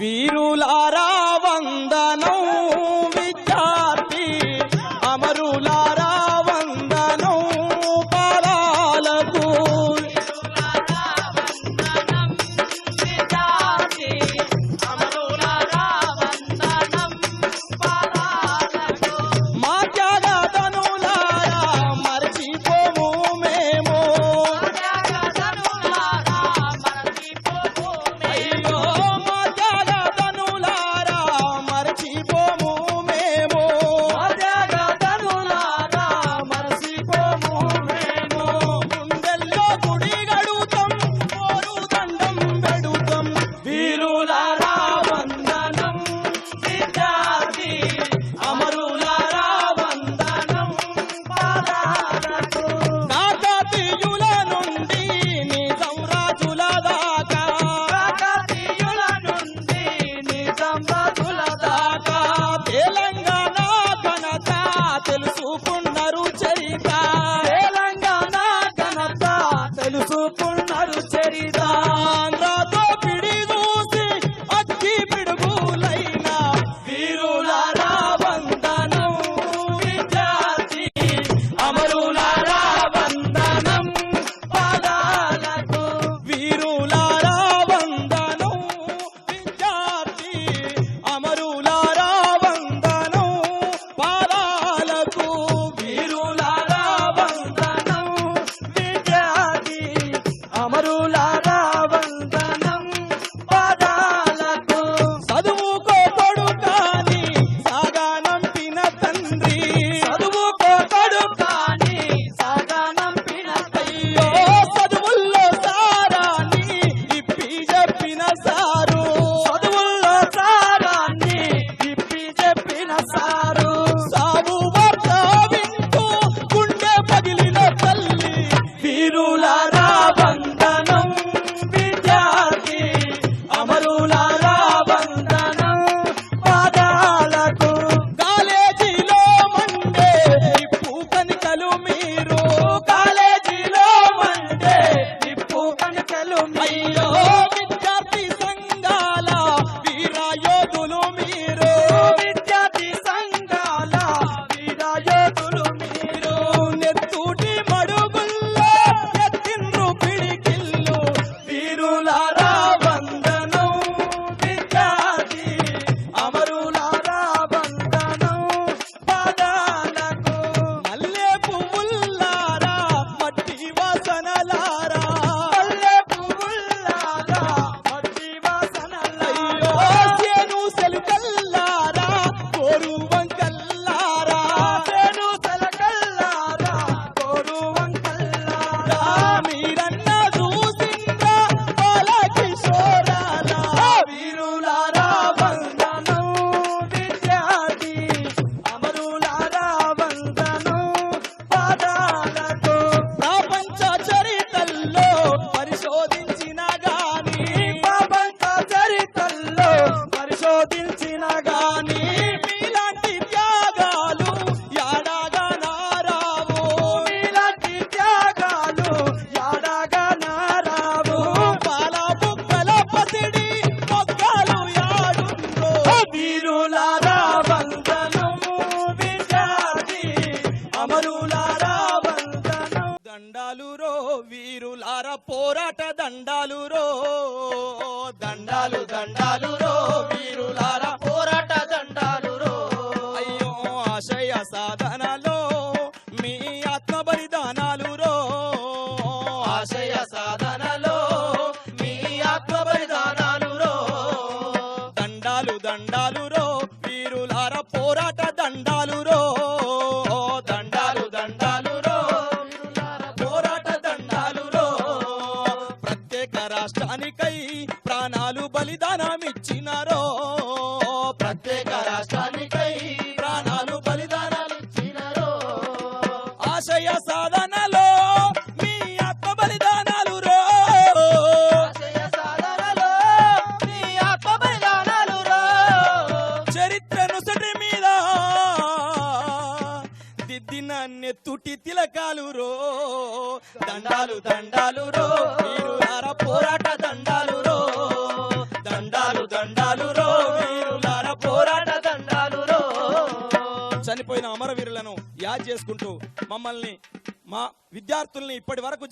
వీరులారా వందనం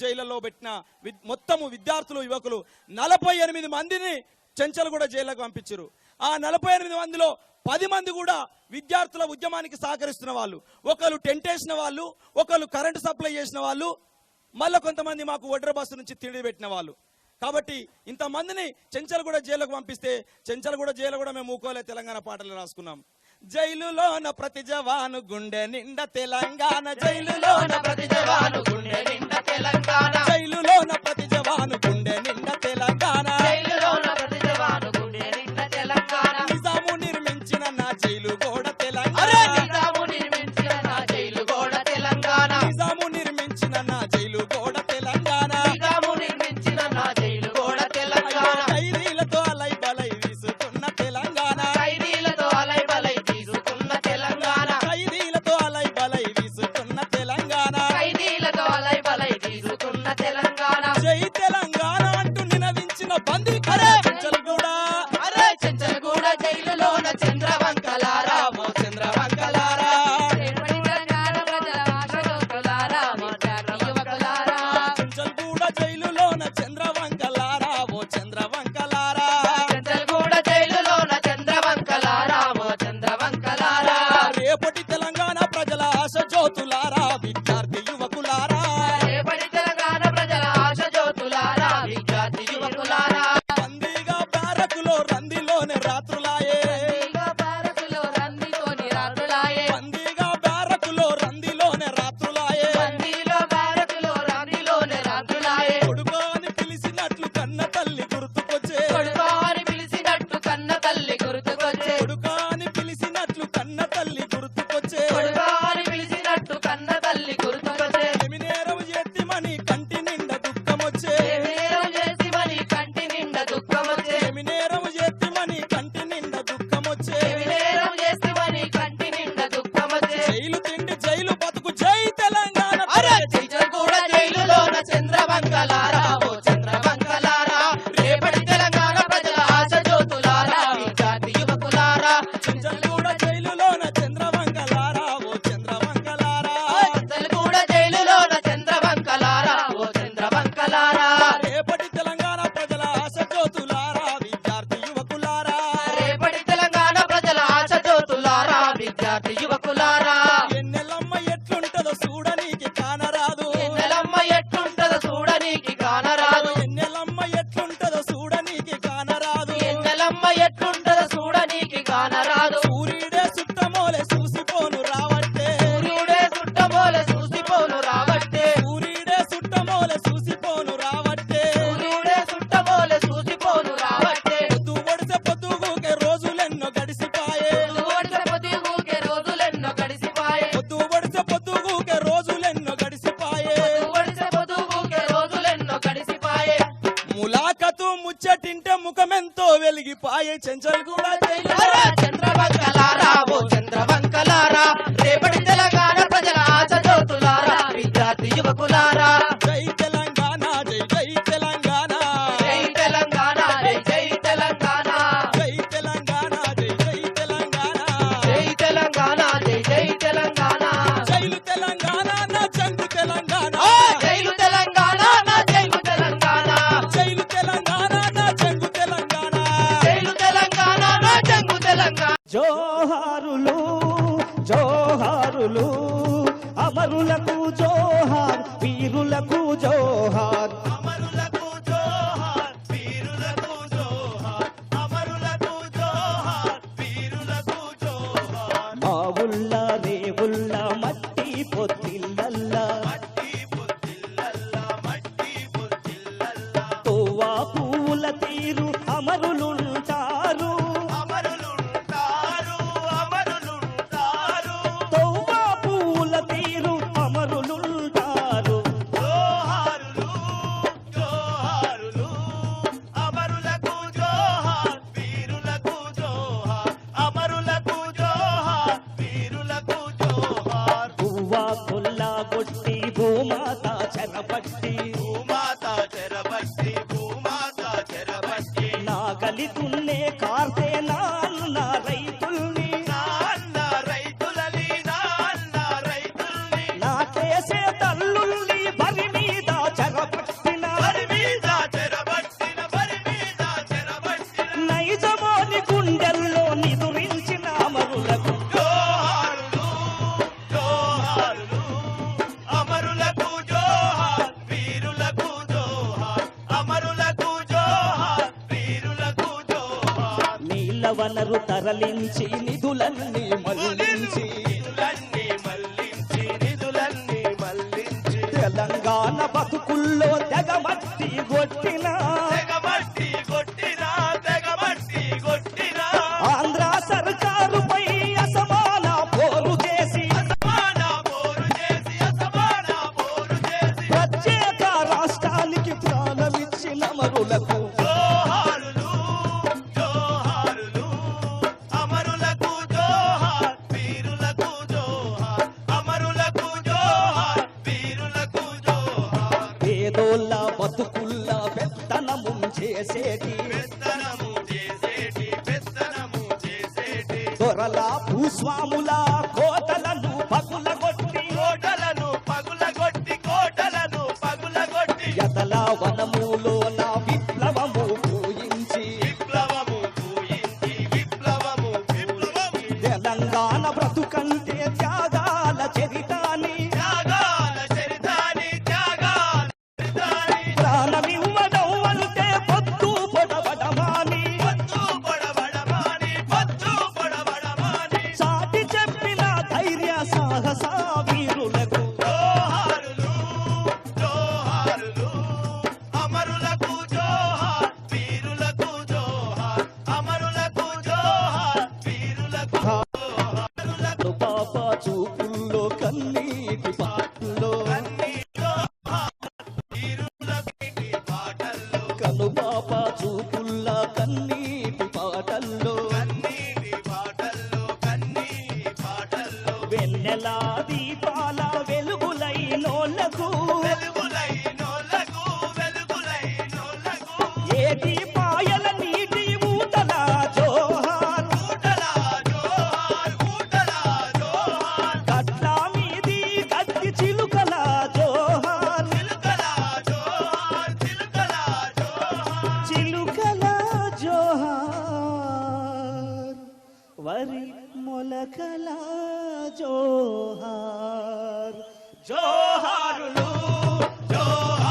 జైళ్ళలో పెట్టిన మొత్తము విద్యార్థులు యువకులు నలభై ఎనిమిది మందిని చెంచలగూడ జైళ్ళకు పంపించారు ఆ నలభై ఎనిమిది మందిలో పది మంది కూడా విద్యార్థుల ఉద్యమానికి సహకరిస్తున్న వాళ్ళు. ఒకళ్ళు టెంట్ వేసిన వాళ్ళు ఒకళ్ళు కరెంటు సప్లై చేసిన వాళ్ళు మళ్ళీ కొంతమంది మాకు ఒడ్ర బస్సు నుంచి తిండి పెట్టిన వాళ్ళు. కాబట్టి ఇంతమందిని చెంచలగూడ జైలుకు పంపిస్తే చెంచలగూడ జైలు కూడా మేము ఊకోలే తెలంగాణ పాటలు రాసుకున్నాం. జైలులోన ప్రతి జవాను గుండె నిండా తెలంగాణ జైలులోన ప్రతి జవాను గుండె నిండా తెలంగాణ. జైలులోన ప్రతి జవాను గుండెని వనరు আওয়ামুল मुलकला जोहार। जोहार लो जोहार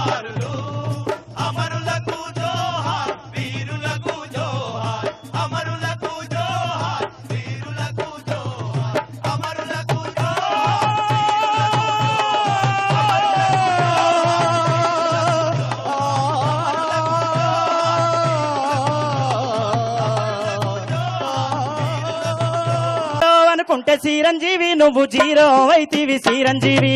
అంటే చిరంజీవి నువ్వు జీరో అయితివి చిరంజీవి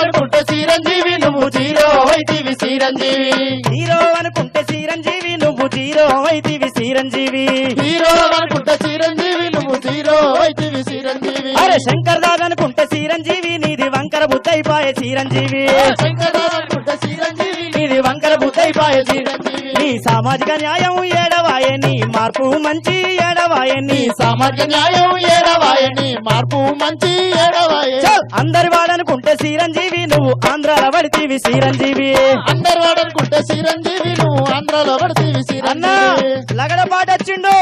అనుకుంటే చిరంజీవి నువ్వు జీరో అయితివి చిరంజీవి. హీరో అనుకుంటే చిరంజీవి నువ్వు జీరో అయితివి చిరంజీవి. హీరో అనుకుంటే చిరంజీవి నువ్వు జీరో అయితివి చిరంజీవి. అరే శంకర్ దాదా అనుకుంటే చిరంజీవి నీది వంకర బుద్ధైపాయే చిరంజీవి. శంకరరావు అనుకుంటే చిరంజీవి నీది వంకర బుద్ధైపాయే చిరంజీవి. నీ సామాజిక న్యాయం ఏడవాయే నీ మార్పు మంచి ఏడవాయే నీ నీ సామాజిక న్యాయం ఏడవాయని మార్పు మంచి ఏడవాయ. చల్! అందరి వాడనుకుంటే చిరంజీవి నువ్వు ఆంధ్రాల పడితీవి చిరంజీవి. అందరు వాడనుకుంటే చిరంజీవి నువ్వు ఆంధ్రలో పడితేవి చిరంజీవి. లగడ పాట వచ్చిండు.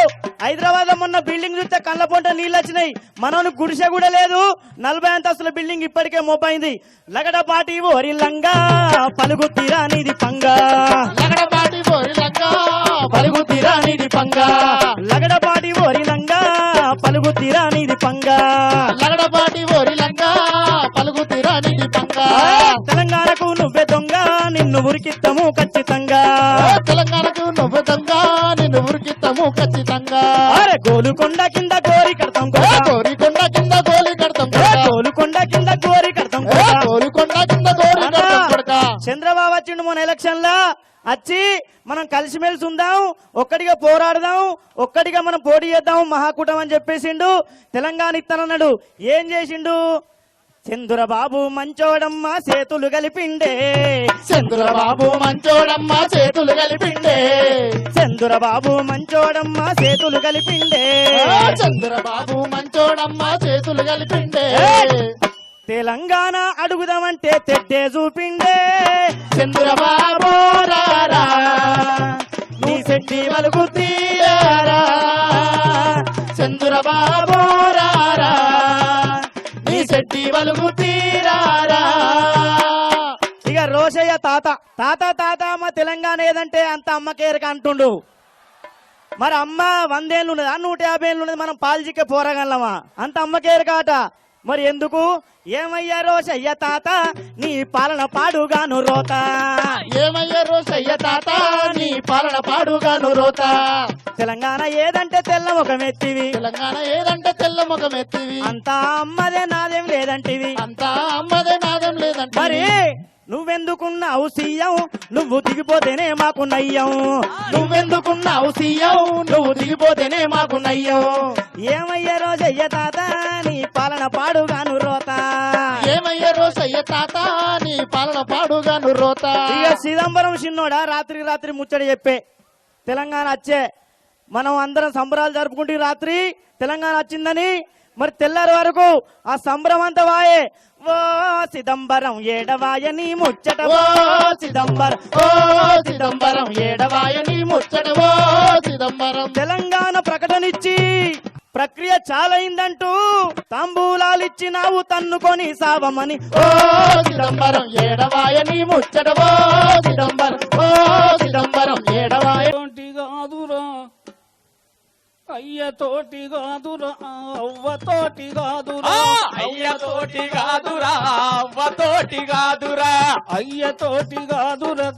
హైదరాబాద్లో మొన్న బిల్డింగ్ చూస్తే కళ్ళ పొంట నీళ్ళు వచ్చినాయి. మనోని గుడిసె కూడా లేదు. నలభై అంతస్తుల బిల్డింగ్ ఇప్పటికే మొబ్బైంది. లగడ పాటి ఓరి లంగా పలుగు తీరానిది పంగా. లగడపాటి పోరి లంగా పలుగు తీరానిది పంగా. లగడ పాటి ఓరి లంగా పలుగు తీరానిది పంగా. లగడపాటి ఓరి లంగా పలుగు తీరానిది పంగా తెలంగాణకు నువ్వే దొంగ నిన్ను ఉరికిత్తము ఖచ్చితంగా తెలంగాణకు నువ్వు దొంగ నిన్ను ఉరికిస్తాము ఖచ్చితంగా అరే గోలుకొండ కింద గోరి కడతాం. కోరికొండ కింద గోలి కడతాం. గోలుకొండ కింద గోరి కడతాం. కోరికొండ కింద కడతాం కొడక. చంద్రబాబు వచ్చిండు మన ఎలక్షన్ లా వచ్చి మనం కలిసిమెలిసి ఉందాం ఒక్కడిగా పోరాడదాం ఒక్కడిగా మనం పోటీ చేద్దాం మహాకూటం అని చెప్పేసిండు తెలంగాణ ఇత్తనన్నాడు ఏం చేసిండు చంద్రబాబు మంచోడమ్మ చేతులు కలిపిండే. చంద్రబాబు మంచోడమ్మ చేతులు కలిపిండే. చంద్రబాబు మంచోడమ్మ చేతులు కలిపిండే. చంద్రబాబు మంచోడమ్మ చేతులు కలిపిండే! తెలంగాణ అడుగుదామంటే తెట్టే చూపిండే. చంద్రబాబు రారా నీ శెట్టి వలుగు తీయారా చంద్రబాబు రారా. శెట్టి వలుగు తీరారా? ఇక రోషయ్య తాత. తాత తాత అమ్మ తెలంగాణ ఏదంటే అంత అమ్మకేరక అంటుండు. మరి అమ్మ వందేళ్ళు ఉన్నదా నూట యాభై ఏళ్ళు ఉన్నది మనం పాల్చిక్క పోరగలమా? అంత అమ్మకేరు కాట మరి ఎందుకు? ఏమయ్యారో చెయ్య తాత? నీ పాలన పాడుగాను రోత. ఏమయ్యారో సయ్య తాత? నీ పాలన పాడుగాను రోత. తెలంగాణ ఏదంటే తెల్ల ముఖమెత్తివి తెలంగాణ ఏదంటే తెల్ల ముఖం ఎత్తివి అంతా అమ్మదే నాదేం లేదంటివి. అంతా అమ్మదే నాదం లేదంటే మరి నువ్వెందుకున్నావు సీయం నువ్వు దిగిపోతేనే మాకు నయ్యం. నువ్వెందుకున్నావు సీయం నువ్వు దిగిపోతేనే మాకు నయ్యం. ఏమయ్యారో చెయ్య తాత నీ పాలన పాడుగాను రోత. ఏమయ్యారో సయ్య తాత నీ పాలన పాడుగాను రోత. ఇక చిదంబరం చిన్నోడా రాత్రికి రాత్రి ముచ్చట చెప్పే. తెలంగాణ వచ్చే. మనం అందరం సంబరాలు జరుపుకుంటే రాత్రి తెలంగాణ వచ్చిందని. మరి తెల్లారి వరకు ఆ సంబరం అంతా వాయే. ఓ చిదంబరం ఏడవాయ నీ ముచ్చట ఓ చిదంబరం ఓ చిదంబరం ఏడవాయ నీ ముచ్చట ఓ చిదంబరం. తెలంగాణ ప్రకటనిచ్చి ప్రక్రియ చాలైందంటూ తాంబూలాలిచ్చినావు తన్నుకొని సావమని. ఓ చిదంబరం ఏడవాయ నీ ముచ్చట ఓ చిదంబరం ఓ చిదంబరం ఏడవాయ. కాదురా అయ్య తోటి కాదురా అవ్వ తోటి కాదురా అయ్య తోటి కాదురా అవ్వ తోటి కాదురా అయ్య తోటి కాదురా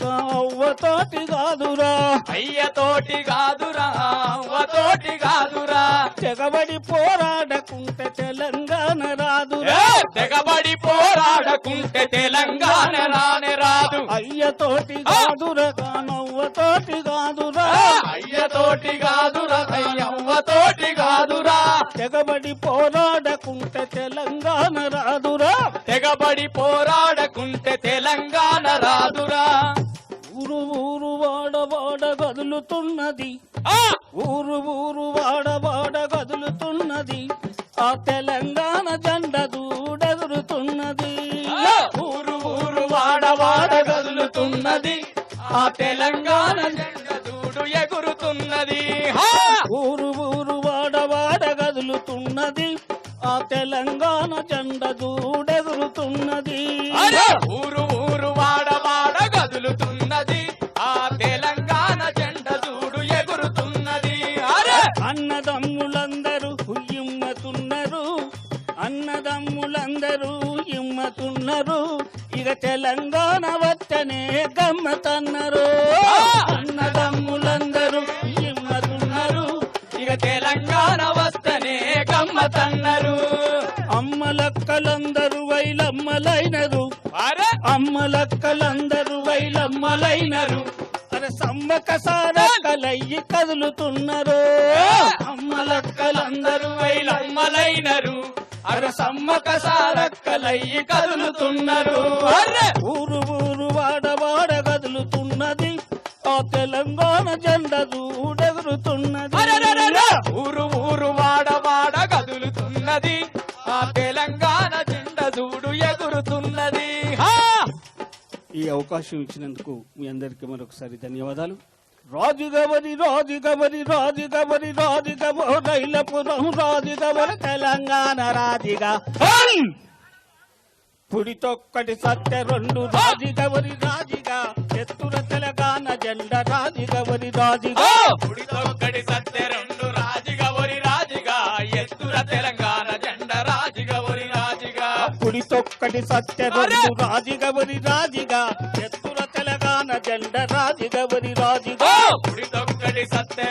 తోటి కాదురా అయ్య తోటి కాదురా అవ్వ తోటి కాదురా తెగబడి పోరాడకుంటే తెలంగాణ రాదురా. తెగబడి పోరాడకుంటే తెలంగాణ రానే రాదు అయ్య తోటి కాదురా నవ్వ తోటి కాదురా. అయ్య తోటి కాదురా అయ్యవ్వ తోటి కాదురా. తెగబడి పోరాడకుంటే తెలంగాణ రాదురా. తెగబడి పోరాడకుంటే తెలంగాణ రాదురా. ఊరు ఊరు వాడ వాడ కదులుతున్నది! ఊరు ఊరు వాడ వాడ కదులుతున్నది ఆ తెలంగాణ జెండ కదులుతున్నది ఆ తెలంగాణ జెండ చూడు ఎగురుతున్నది! ఊరు ఊరు వాడ వాడ కదులుతున్నది ఆ తెలంగాణ జెండ దూడెగురుతున్నది అరే! ఊరు ఊరు వాడ వాడ కదులుతున్నది ఆ తెలంగాణ జెండ చూడు ఎగురుతున్నది అన్నదమ్ములందరూ ఇమ్మతున్నారు అన్నదమ్ములందరూ ఇమ్మతున్నారు ఇక తెలంగాణ వత్తనే గమ్మతన్నారు అన్నదమ్ములందరూ ఇమ్మతున్నారు ఇక తెలంగాణ వస్తనే గమ్మతన్నారు అమ్మలక్కలందరూ వైలమ్మలైనరు. అరే! అమ్మలక్కలందరూ వైలమ్మలైనరు. అరే సమ్మక సారక్కలయ్యి కదులుతున్నారు. అమ్మలక్కలందరూ వైలమ్మలైనరు అర సమ్మక సారక్కలయ్యి కదులుతున్నారు. అరే! ఊరు ఊరు వాడ వాడ కదులుతున్నది. ఆ తెలంగాణ జెండ దూడెగురుతున్నది. అరెరెరెరె! ఊరు ఊరు ఈ అవకాశం ఇచ్చినందుకు మీ అందరికీ మరొకసారి ధన్యవాదాలు. రాజుగవరి రాజుగవరి రాజుగవరి రాజుగవ రైలపురం రాజుగవరి తెలంగాణ రాజుగా. పుడితొక్కటి సత్య రెండు రాజుగవరి రాజుగా. ఎత్తుల తెలంగాణ జెండ రాజుగవరి రాజుగా. పుడితొక్కటి పుడితొక్కటి సత్య రెండు రాజుగవరి రాజిగా ఎత్తుల తెలంగాణ జెండ రాజుగవరి రాజిగా. పుడితొక్కడి సత్య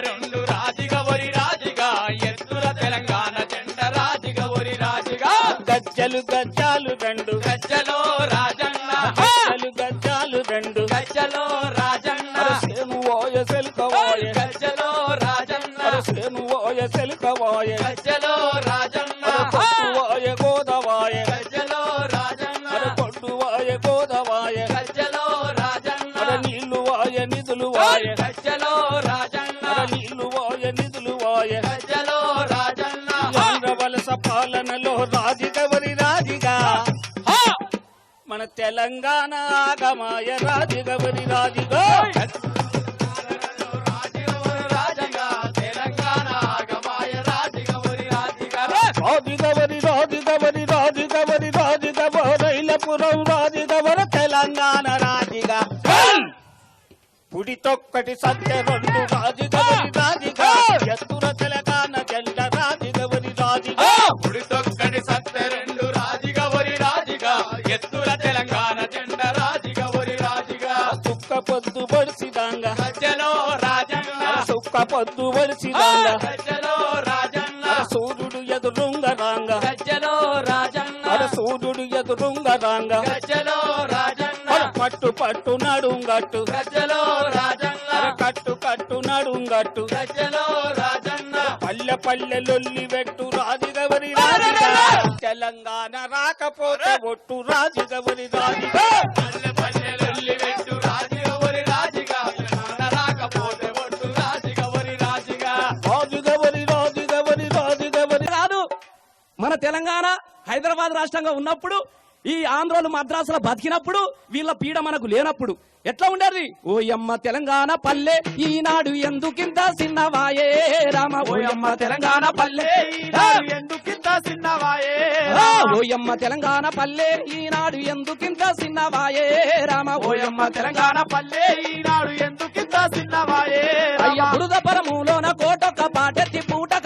పాలనలో రాజిగవరి రాజిగా. మన తెలంగాణ ఆగమాయ రాజిగవరి రాజిగా. రాజిగవరి రాజగా తెలంగాణ ఆగమాయ రాజిగవరి రాజిగా రాజిగవరి రాజిగవ రైలపురం రాజిగవర తెలంగాణ రాజిగా. పుడితొక్కటి సత్య రెండు రాజుగవరి రాజిగా. ఎత్తుల తెలంగాణ పొద్దు బడిసిదాంగ సజ్జలో రాజన్న. సుక్క పొద్దు బడిసిదాంగ సజ్జలో రాజన్న. సూర్యుడు ఎదురుంగ రాంగ సజ్జలో రాజన్న సూర్యుడు ఎదురుంగ రాంగ సజ్జలో రాజన్న పట్టు పట్టు నడుంగట్టు. సజ్జలో రాజన్న. కట్టు కట్టు నడుంగట్టు. సజ్జలో రాజన్న. పల్లె పల్లె లొల్లి పెట్టు రాజుగవరి రాజిగా తెలంగాణ రాకపోతే ఒట్టు రాజుగవరి రాజిగా తెలంగాణ హైదరాబాద్ రాష్ట్రంగా ఉన్నప్పుడు ఈ ఆంధ్రోలు మద్రాసులో బతికినప్పుడు వీళ్ళ పీడ మనకు లేనప్పుడు. ఎట్లా ఉండేది? ఓయమ్మ తెలంగాణ పల్లె ఈనాడు ఎందుకింత సిన్నవాయే రామ ఓయమ్మ తెలంగాణ పల్లె ఎందుకింత సిన్నవాయే ఓయమ్మ తెలంగాణ పల్లె ఈనాడు ఎందుకింత సిన్నవాయే రామ ఓయమ్మ తెలంగాణ పల్లె ఈనాడు ఎందుకింత సిన్నవాయే అయ్య బురద పరములోన కోటొక్క పాటెత్తి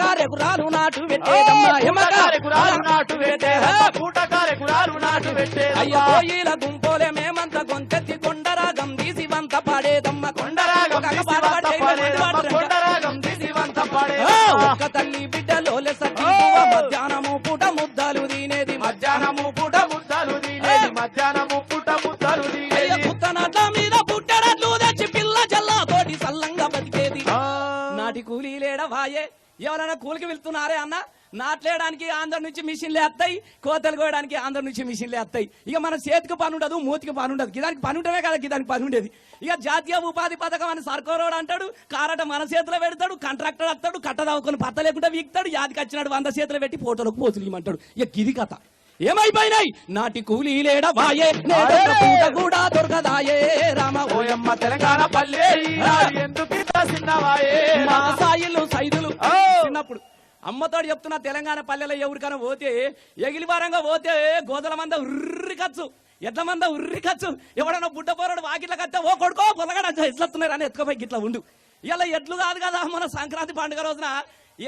పూటకారె గురాలు నాటు పెట్టేదమ్మా పూటకారె గురాలు నాటు పెట్టే పూటకారె గురాలు నాటు పెట్టే అయ్య పోయిల గుంపోలే మేమంత గొంతెత్తి కొండరాగం తీసి వంత పాడేదమ్మ. కొండరాగం తీసి వంత పాడే. కొండరాగం పాడేదమ్మ. ఒక్క తల్లి బిడ్డలోలే సతీ మధ్యాహ్నము పూట ముద్దాలు తినేది మధ్యాహ్నము పూట ముద్దలు తినేది మధ్యాహ్నము పూట ముద్దలు తినేది. మీద పుట్టడట్లు తెచ్చి పిల్ల జల్లా తోటి సల్లంగా బతికేది. నాటి కూలీ లేడ వాయే ఎవరైనా కూలికి వెళ్తున్నారే అన్న? నాట్లేయడానికి ఆంధ్ర నుంచి మిషన్లు వేస్తాయి కోతలు కోయడానికి ఆంధ్ర నుంచి మిషన్లు వేస్తాయి ఇక మన చేతికి పని ఉండదు మూతికి పని ఉండదు. గిదానికి పని ఉండమే కదా గిదానికి పని ఉండేది. ఇక జాతీయ ఉపాధి పథకం అని సర్కారోడు అంటాడు కారట మన చేతిలో పెడతాడు కాంట్రాక్టర్ వస్తాడు కట్టదావుకొని పత్త లేకుండా వీక్తాడు యాదికి వచ్చినాడు వంద చేతిలో పెట్టి ఫోటోలకు పోతులు ఇవ్వమంటాడు. ఇక గిది కథ. ఏమైపోయినాయి? నాటి కూలీ లేడ వాయే? పూట కూడా దొరకదాయే? రామ ఓయమ్మ తెలంగాణ పల్లె. ఎందుకింత సిన్నవాయే మా సాయిలు సైదులు. చిన్నప్పుడు అమ్మతోడు చెప్తున్నా తెలంగాణ పల్లెలో ఎవరికైనా పోతే ఎగిలివారంగా పోతే గోదల మంద ఉర్రి ఖర్చు ఎట్ల మంద ఉర్రి ఖర్చు ఎవడన్నా బుడ్డ పోరాడు వాకిట్ల కత్తే ఓ కొడుకో పొలగాడు ఎట్లొస్తున్నారు అని ఎత్తుకోపోయి గిట్ల ఉండు. ఇలా ఎట్లు కాదు కదా మన సంక్రాంతి పండుగ రోజున.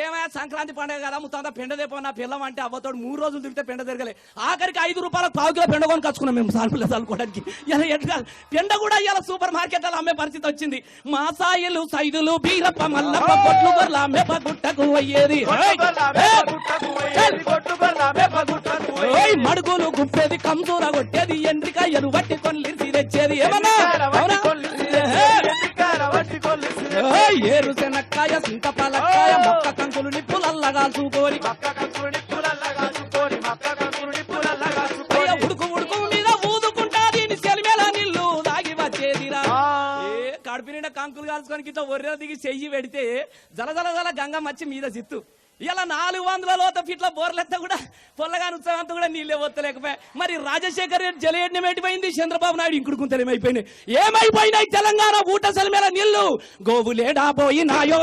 ఏమైనా సంక్రాంతి పండుగ కదా ముత్తంత పెండ దేపో నా పిల్లం అంటే అవ్వతోడు మూడు రోజులు తిరిగితే పెండ తిరగలే. ఆఖరికి ఐదు రూపాయలకు పావు కిలో పెండ కొని కచ్చుకున్నాం మేము సాల్పులు చల్లుకోవడానికి. ఇలా ఎట్లా పెండ కూడా ఇలా సూపర్ మార్కెట్లో అమ్మే పరిస్థితి వచ్చింది. మా సాయిలు సైదులు బీరప్ప మల్లప్ప కొట్లు గొర్ల అమ్మే గుట్టకు అయ్యేది. మడుగులు గుప్పేది కంసూర కొట్టేది ఎండ్రికాయలు వట్టి కొల్లిసి తెచ్చేది. ఏమన్నా? ఎన్నికాయల వట్టి. ఓయ్ ఏరు శనక్కాయ సింతపలక్కాయ మొక్క కంకులు నిప్పులల్లగా చూకోరి మక్క కంకులు నిప్పులల్లా కాచుకొని, మక్క కంకులు నిప్పులల్లా కాచుకొని. ఉడుకు ఉడుకు మీద ఊదుకుంటాది సెలిమేల నీళ్ళు దాగి వచ్చేదిరా. కడుపు నిండా కంకులు కాల్చుకొని ఇట్లా ఒర్రె దిగి చెయ్యి పెడితే జల జల జల గంగ మచ్చి మీద సిత్తు ఇలా నాలుగు వందల లోత ఫీట్ల బోర్లెత్త కూడా పొల్లగాని ఉత్సవంతో కూడా నీళ్ళే వత్తలేకపోయా మరి రాజశేఖర్ రెడ్డి జలయజ్ఞం ఎటుపోయింది చంద్రబాబు నాయుడు ఇంకుడు కుంతలేమైపోయినాయి ఏమైపోయినాయి. తెలంగాణ ఊట సెలమేల నీళ్ళు గోవు లేడా పోయినాయో?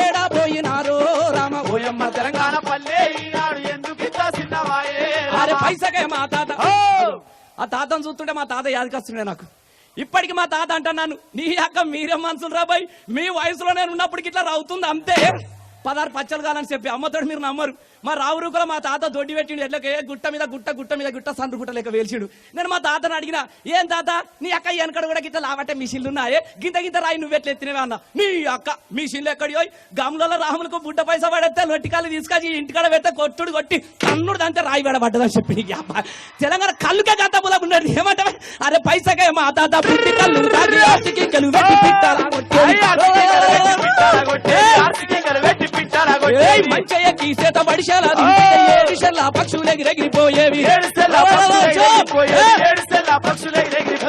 లేడా పోయినారో? రామ ఓయమ్మ తెలంగాణ పల్లె అరే పైసకే మా తాత. ఆ తాతను చూస్తుంటే మా తాత యాదకొస్తుండే నాకు. ఇప్పటికి మా తాత అంటున్నాను నీ అక్క మీరే మనుషులు రాబాయ్ మీ వయసులో నేను ఉన్నప్పటికి ఇట్లా రావుతుంది అంతే. పదహారు పచ్చలు కాలని చెప్పి అమ్మతోడు మీరు నమ్మరు. మా రావురుకులో మా తాత దొడ్డి పెట్టిండు. ఎట్లకే గుట్ట మీద గుట్ట గుట్ట మీద గుట్ట సందు గుట్ట లెక్క వేల్చిండు. నేను మా తాతను అడిగిన ఏం తాత? నీ అక్క వెనకడు కూడా గిట్ట లావట్టే మిషన్లు ఉన్నాయే? గింత గింత రాయి నువ్వు ఎట్లా ఎత్తినవే? అన్న. నీ అక్క మిషన్లు ఎక్కడి పోయి గమ్లలో రాములకు బుడ్డ పైసా పడేస్తే లొట్టికాలు తీసుకొచ్చి ఇంటికాడ పెడితే కొట్టుడు కొట్టి కన్నుడు దాంతో రాయి పడబడ్డదని చెప్పి అబ్బా. తెలంగాణ కళ్ళుకే గంట బులకు ఉన్నాడు ఏమంటే అరే పైసకే మా తాత పుట్టి కళ్ళు మంచయ్య కీసేత బడిశాల ఏడిశల్ల పక్షులు ఎగిరెగిరిపోయేవి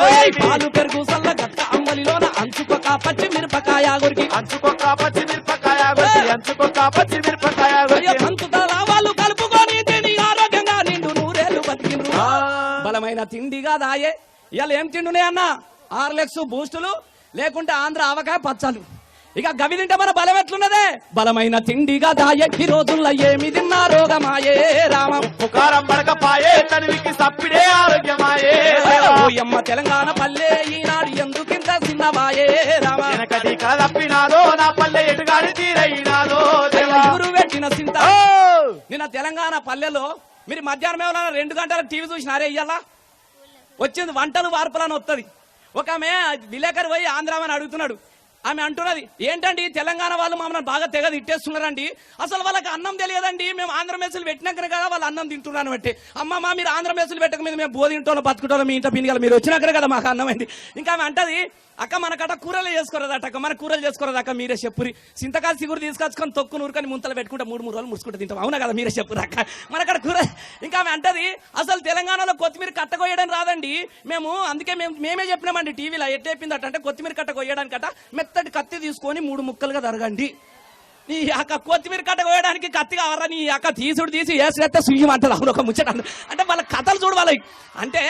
ఏయ్ పాలు పెరుగు సల్ల గట్ట అంబలిలోన అంచుకొక పచ్చి మిరపకాయ గురికి. అంచుకొక్క పచ్చి మిరపకాయ కొట్టి, అంచుకొక్క పచ్చి మిరపకాయ అయ్యో కొట్టి. పంచుతా లావాలు కలుపుకొని తిని ఆరోగ్యంగా నిండు నూరేళ్ళు బతికిండ్రు. ఆ. బలమైన తిండిగా దాయే ఇవాళ ఏం తిండునే అన్న? ఆర్లెక్స్ బూస్టులు లేకుంటే ఆంధ్ర ఆవకాయ పచ్చలు ఇక గవి తింటే మన బలం ఎట్లున్నదే బలమైన తిండిగా దాయే ఈ రోజుల్లో ఏమి తిన్నా రోగమాయే రామ. పుకారం పడకపాయే తనివికి సప్పిడే ఆరోగ్యమాయే. ఓయమ్మ తెలంగాణ పల్లె ఈనాడు ఎందుకింత చిన్నవాయే రామ. వెనకటి కల తప్పినాదో నా పల్లె ఎటుగాడి తీరైనాదో పెట్టిన చింత. నిన్న తెలంగాణ పల్లెలో మీరు మధ్యాహ్నం ఏమైనా రెండు గంటలకు టీవీ చూసినారే ఇయ్యాలా? వచ్చింది వంటలు వార్పులని వస్తుంది ఒక ఆమె విలేకరు పోయి ఆంధ్రామని అడుగుతున్నాడు. ఆమె అంటున్నది ఏంటండి? తెలంగాణ వాళ్ళు మమ్మల్ని బాగా తెగ తిట్టేస్తున్నారండి. అసలు వాళ్ళకి అన్నం తెలియదండి. మేము ఆంధ్ర మేసులు పెట్టినాకనే కదా వాళ్ళు అన్నం తింటున్నాను బట్టి అమ్మ మా మీరు ఆంధ్ర మేసులు పెట్టక మీద మేము బోధింటోళ్ళు బతుకుటోళ్ళం మీ ఇంట పినిగల మీరు వచ్చినాకనే కదా మాకు అన్నం అయింది ఇంకా ఆమె అంటది అక్క మనకట కూరలు చేసుకోరదట అక్క మన కూరలు చేసుకోరదక్క మీరే చెప్పురి. సింతకాయ సిగురు తీసుకొచ్చుకొని తొక్కు నూరుకొని ముంతలు పెట్టుకుంటే మూడు మూడు రోజులు ముడుచుకుంటే తింటాం. అవునా కదా మీరే చెప్పురు అక్క? మనకడ కూర ఇంకా ఆమె అంటది అసలు తెలంగాణలో కొత్తిమీర కట్ట కొయ్యడం రాదండి. మేము అందుకే మేము మేమే చెప్పినామండి టీవీలో ఎట్టేపిందట అంటే కొత్తిమీర కట్ట కొయ్యడానికట మెత్తటి కత్తి తీసుకొని మూడు ముక్కలుగా తరగండి. నీ యొక్క కొత్తిమీర కట్ట కోయడానికి కత్తి కావాలా నీ యొక్క తీసుడు తీసి వేసినట్టే సుయ్యమంటారు అవును ఒక ముచ్చట అంటే వాళ్ళ కథలు చూడు వాళ్ళకి అంటే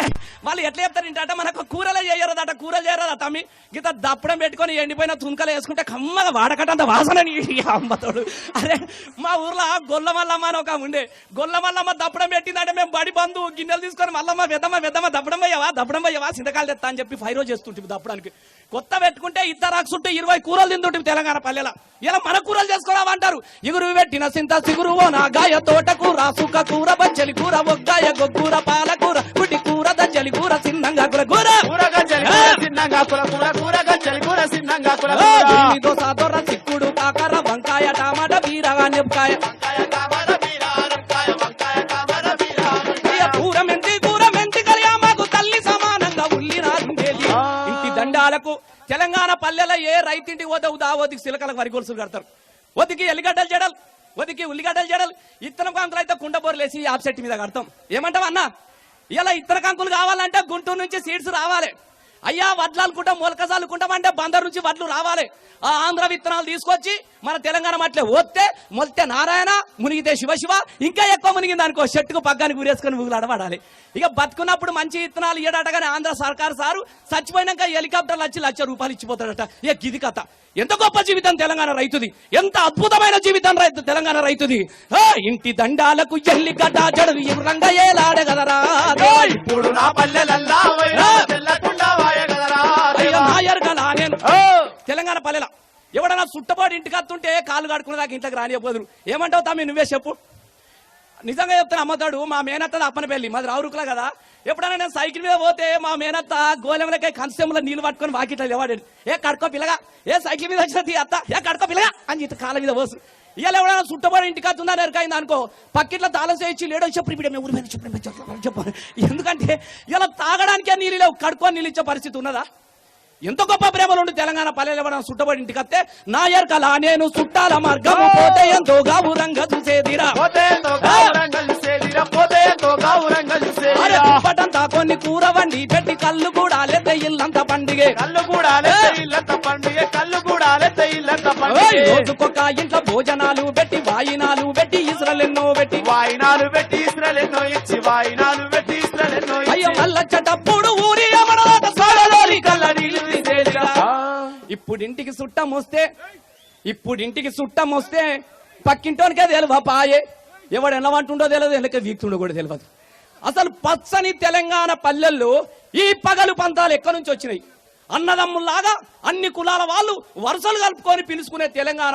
వాళ్ళు ఎట్లా చెప్తారు ఏంటంటే మనకు కూరలే చేయరదట కూరలు చేయరదట తమ్మి. గీత దప్పడం పెట్టుకొని ఎండిపోయిన తుంకలు వేసుకుంటే కమ్మగా వాడకటంత వాసన నీ అమ్మతోడు అరే మా ఊర్లో గొల్లమల్లమ్మ అని ఒక ఉండే. గొల్లమల్లమ్మ దప్పడం పెట్టిందంటే మేము బడి బంధు గిన్నెలు తీసుకొని మల్లమ్మ పెద్దమ్మ పెద్దమ్మ దప్పడం పోయావా దప్పడం పోయావా సింతకాలు తెస్తా అని చెప్పి ఫైవ్ రోజు చేస్తుంటే దప్పడానికి. కొత్త పెట్టుకుంటే ఇద్దరాక్సుంటే ఇరవై కూరలు తింటుంటే తెలంగాణ పల్లెల. ఇలా మన కూరలు చేసుకోరావా అంటారు ఇగురు పెట్టిన సింత సిగురు ఓ నాగాయ తోటకూర సుక్క కూర బచ్చలి కూర ఒగ్గాయ గొగ్గూర పాలకూర గుడి కూర దంజలి కూర సిన్నంగా కూర. కూర కూర కూర సిన్నంగా కుల కూర కూర గంజలి కూర సిన్నంగా కూర. దోస దొర చిక్కుడు కాకర వంకాయ టమాటా బీరగా బీర కూర కూర దండాలకు తెలంగాణ పల్లెల ఏ రైతింటికి పోతే సిలకలకు వరి గొలుసులు కడతారు. వదికి ఎల్లిగడ్డలు జడలు ఒదికి ఉల్లిగడ్డలు జడలు. ఇత్తనం కాంకులు అయితే కుండ బోర్లేసి యాప్ మీద కడతాం. ఏమంటావు అన్న? ఇలా ఇత్తన కాంకులు కావాలంటే గుంటూరు నుంచి సీడ్స్ రావాలి. అయ్యా వడ్లాలుకుంటాం మొలకసాలుకుంటాం అంటే బందర్ నుంచి వడ్లు రావాలి. ఆ ఆంధ్ర విత్తనాలు తీసుకొచ్చి మన తెలంగాణ మట్లే వస్తే మొలితే నారాయణ మునిగితే శివ శివ ఇంకా ఎక్కువ మునిగింది అనుకో చెట్టుకు పగ్గానికి ఊరేసుకొని ఊగులాడబడాలి ఇక బతుకున్నప్పుడు మంచి విత్తనాలు ఇయ్యడట కానీ ఆంధ్ర సర్కార్ సారు చచ్చిపోయినాక హెలికాప్టర్లు వచ్చి లక్ష రూపాయలు ఇచ్చిపోతాడట. ఇక గిది కథ. ఎంత గొప్ప జీవితం తెలంగాణ రైతుది. ఎంత అద్భుతమైన జీవితం రైతు తెలంగాణ రైతుది. ఇంటి దండాలకు ఎల్లిగడ్డ జడలు ఇవ్వంగా ఏలాడగలరా? ఇప్పుడు నా పల్లెలల్లా తెల్లకుండా. నాయర్ గలా నేను తెలంగాణ పల్లెల. ఎవడన్నా సుట్టపాటు ఇంటికి వస్తుంటే కాలు కడుకునే దాకా ఇంట్లోకి రానియపోదురు ఏమంటావు తమ్మి నువ్వే చెప్పు. నిజంగా చెప్తాను అమ్మతాడు మా మేనత్త అప్పన పెళ్ళి మాది రావురుకులా కదా. ఎప్పుడైనా నేను సైకిల్ మీద పోతే మా మేనత్త గోలెంలకే కన్సెంలో నీళ్ళు పట్టుకొని వాకిట్లో లేవాడు. ఏ కడుకో పిల్లగా. ఏ సైకిల్ మీద వచ్చిన తీ అత్త. ఏ కడుకో పిల్లగా. అని చెప్పి కాళ్ళ మీద పోసు. ఇవాళ ఎవడైనా చుట్టబడి ఇంటికి వస్తుందా నెరకైంది అనుకో పక్కిట్లో తాళం చేయించి లేడో చెప్పు ఇప్పుడు మేము ఊరి మీద చెప్పు మేము చెప్పు, చెప్పు ఎందుకంటే ఇలా తాగడానికే నీళ్ళు లేవు కడుక్కొని నీళ్ళు ఇచ్చే పరిస్థితి ఉన్నదా? ఎంత గొప్ప ప్రేమలు ఉండి తెలంగాణ పల్లెలు చుట్టబడి ఇంటికి వస్తే నా ఎరకలా నేను చుట్టాల మార్గము పోతే ఎంతో గౌరంగం చూసేదిరా. దుప్పటంతా కొన్ని కూర వండి పెట్టి కళ్ళు కూడా లేదా ఇల్లంతా పండిగే. కళ్ళు కూడా ఇల్లంత పండుగ కళ్ళు కూడా లెత్త ఇల్లంత పండుగ. రోజుకొక ఇంట్లో భోజనాలు పెట్టి వాయినాలు పెట్టి ఇసురలెన్నో పెట్టి. వాయినాలు పెట్టి ఇస్రాయలెన్నో ఇచ్చి వాయినాలు పెట్టి ఇస్రాయలెన్నో అయ్యో ఇచ్చి ఇప్పుడు ఇంటికి చుట్టం వస్తే ఇప్పుడు ఇంటికి చుట్టం వస్తే పక్కింటోనికే తెలియదు పాయే? ఎవడు ఎన్నవంటుండో తెలియదు వెనక వీక్తుండో కూడా తెలియదు అసలు పచ్చని తెలంగాణ పల్లెల్లో ఈ పగలు పంతాలు ఎక్కడి నుంచి వచ్చినాయి? అన్నదమ్ముల్లాగా అన్ని కులాల వాళ్ళు వరుసలు కలుపుకొని పిలుచుకునే తెలంగాణ